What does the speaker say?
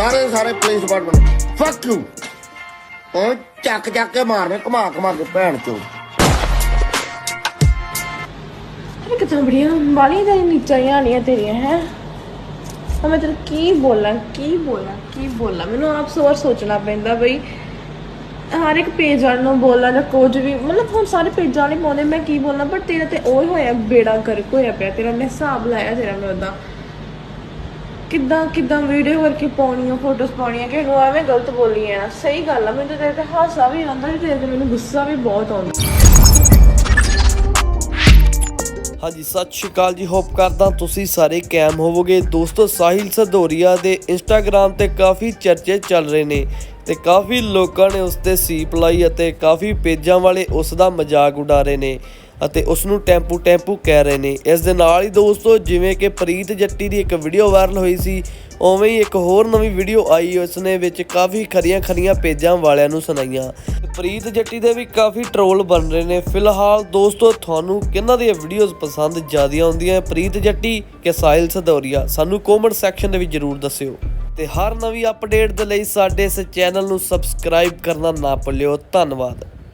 ਸਾਰੇ ਦੇ ਸਾਰੇ ਪੁਲਿਸ ਡਿਪਾਰਟਮੈਂਟ ਫੱਕ ਯੂ ਉਹ ਚੱਕ ਚੱਕ ਕੇ ਮਾਰਨੇ, ਘਮਾ ਘਮਾ ਕੇ ਭੈਣ ਚੋ ਅਰੇ ਕਿਤਨਾ ਬੜੀਆਂ ਬਾਲੀਆਂ ਤੇ ਨੀਚਾਈਆਂ ਆਣੀਆਂ ਤੇਰੀਆਂ, ਹੈ? ਮੈਂ ਤੈਨੂੰ ਕੀ ਬੋਲਾਂ ਕੀ ਬੋਲਾਂ ਕੀ ਬੋਲਾਂ? ਮੈਨੂੰ ਆਪ ਸੋਚ ਸੋਚਣਾ ਪੈਂਦਾ ਬਈ, ਹਰ ਇੱਕ ਪੇਜ ਵਾਲ ਨੂੰ ਬੋਲਾਂ ਜਾਂ ਕੁਝ ਵੀ, ਮਤਲਬ ਹੁਣ ਸਾਰੇ ਪੇਜਾਂ ਵਾਲੇ ਪਾਉਂਦੇ, ਮੈਂ ਕੀ ਬੋਲਾਂ? ਪਰ ਤੇਰਾ ਤੇ ਉਹ ਹੋਇਆ, ਬੇੜਾ ਗਰਕ ਹੋਇਆ ਪਿਆ, ਤੇਰਾ ਮੈਂ ਹਿਸਾਬ ਲਾਇਆ ਤੇਰਾ ਮੈਂ ਉਹਦਾ ਕਿੱਦਾਂ ਕਿੱਦਾਂ ਵੀਡੀਓ ਕਰਕੇ ਪਾਉਣੀਆਂ ਫੋਟੋਸ ਪਾਉਣੀਆਂ, ਕਿ ਨੂੰ ਐਵੇਂ ਗਲਤ ਬੋਲੀ ਆ ਸਹੀ ਗੱਲ ਆ, ਮੈਨੂੰ ਤਾਂ ਤੇਰੇ ਤੇ ਹਾਸਾ ਵੀ ਆਉਂਦਾ ਤੇ ਤੇਰੇ ਤੇ ਮੈਨੂੰ ਗੁੱਸਾ ਵੀ ਬਹੁਤ ਆਉਂਦਾ ਹਾਂਜੀ, ਸਤਿ ਸ਼੍ਰੀ ਅਕਾਲ ਜੀ। ਹੋਪ ਕਰਦਾ ਤੁਸੀਂ ਸਾਰੇ ਕੈਮ ਹੋਵੋਗੇ। ਦੋਸਤੋ, ਸਾਹਿਲ ਸਦੋਰੀਆ ਦੇ ਇੰਸਟਾਗ੍ਰam ਤੇ ਕਾਫੀ ਚਰਚੇ ਚੱਲ ਰਹੇ ਨੇ ਤੇ ਕਾਫੀ ਲੋਕਾਂ ਨੇ ਉਸ ਤੇ ਸੀਪ ਲਾਈ ਅਤੇ ਕਾਫੀ ਪੇਜਾਂ ਵਾਲੇ ਉਸ ਦਾ ਮਜ਼ਾਕ ਉਡਾ ਰਹੇ ਨੇ ਅਤੇ ਉਸ ਨੂੰ ਟੈਂਪੂ ਟੈਂਪੂ ਕਹਿ ਰਹੇ ਨੇ। ਇਸ ਦੇ ਨਾਲ ਹੀ ਦੋਸਤੋ, ਜਿਵੇਂ ਕਿ ਪ੍ਰੀਤ ਜੱਟੀ ਦੀ ਇੱਕ ਵੀਡੀਓ ਵਾਇਰਲ ਹੋਈ ਸੀ ਉਵੇਂ ਹੀ ਇੱਕ ਹੋਰ ਨਵੀਂ ਵੀਡੀਓ ਆਈ ਉਸ ਨੇ ਵਿੱਚ ਕਾਫੀ ਖਰੀਆਂ ਖਰੀਆਂ ਪੇਜਾਂ ਵਾਲਿਆਂ ਨੂੰ ਸੁਣਾਈਆਂ। ਪ੍ਰੀਤ ਜੱਟੀ ਦੇ ਵੀ ਕਾਫੀ ਟਰੋਲ ਬਣ ਰਹੇ ਨੇ। ਫਿਲਹਾਲ ਦੋਸਤੋ, ਤੁਹਾਨੂੰ ਕਿਹਨਾਂ ਦੀਆਂ ਵੀਡੀਓਜ਼ ਪਸੰਦ ਜ਼ਿਆਦਾ ਆਉਂਦੀਆਂ? ਪ੍ਰੀਤ ਜੱਟੀ ਕਿ ਸਾਹਿਲ ਸਦੌਰੀਆ? ਸਾਨੂੰ ਕਮੈਂਟ ਸੈਕਸ਼ਨ ਦੇ ਵਿੱਚ ਜਰੂਰ ਦੱਸਿਓ। ਤੇ ਹਰ ਨਵੀਂ ਅਪਡੇਟ ਦੇ ਲਈ ਸਾਡੇ ਇਸ ਚੈਨਲ ਨੂੰ ਸਬਸਕ੍ਰਾਈਬ ਕਰਨਾ ਨਾ ਭੁੱਲਿਓ। ਧੰਨਵਾਦ।